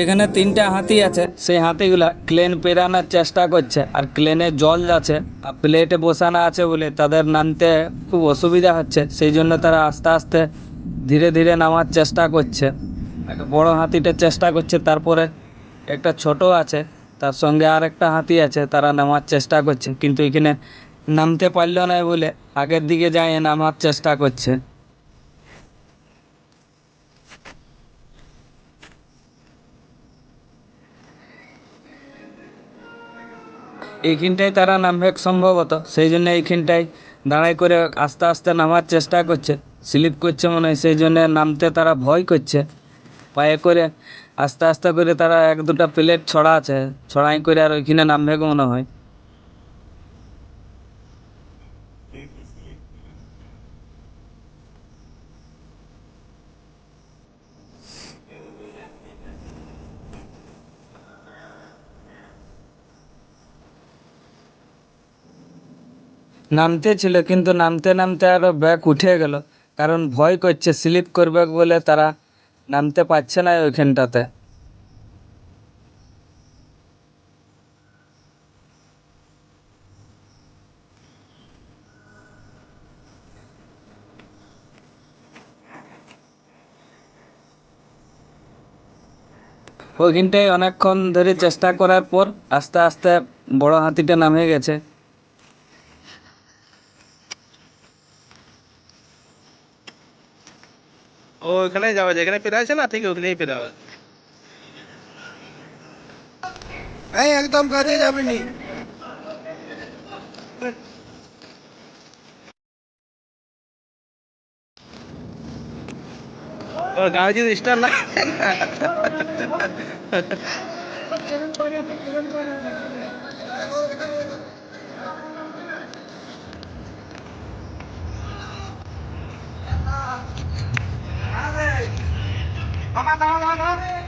এখানে তিনটা হাতি আছে। সেই হাতিগুলা ক্লেন পেরানোর চেষ্টা করছে। আর ক্লেনে জল যাচ্ছে আর প্লেটে বসানো আছে বলে তাদের নামতে খুব অসুবিধা হচ্ছে। সেই জন্য তারা আস্তে আস্তে ধীরে ধীরে নামার চেষ্টা করছে। একটা বড় হাতিটা চেষ্টা করছে। তারপরে একটা ছোট আছে। তার সঙ্গে আর একটা হাতি আছে। তারা নামার চেষ্টা করছে। কিন্তু এখানে নামতে পারল না বলে আগের দিকে যায় নামার চেষ্টা করছে। এইখানটায় তারা নামবে সম্ভবত। সেই জন্য এইখানটায় দাঁড়াই করে আস্তে আস্তে নামার চেষ্টা করছে। স্লিপ করছে মনে হয় সেই জন্য নামতে তারা ভয় করছে। পায়ে করে আস্তে আস্তে করে তারা এক দুটা প্লেট ছড়া আছে। ছড়াই করে আর ওইখানে নামবে মনে হয়। নামতে ছিল, কিন্তু নামতে নামতে আরও ব্যাগ উঠে গেল। কারণ ভয় করছে, স্লিপ করবে বলে তারা নামতে পারছে না ওইখানটাতে। ওইখানটায় অনেকক্ষণ ধরে চেষ্টা করার পর আস্তে আস্তে বড় হাতিটা নামে গেছে। ও ওখানে যাওয়া যায় এখানে ফেরা আছে না ঠিক ওখানেই ফেরা হবে এই একদম কাজে যাবে নি ও গাড়ি যদি স্টার না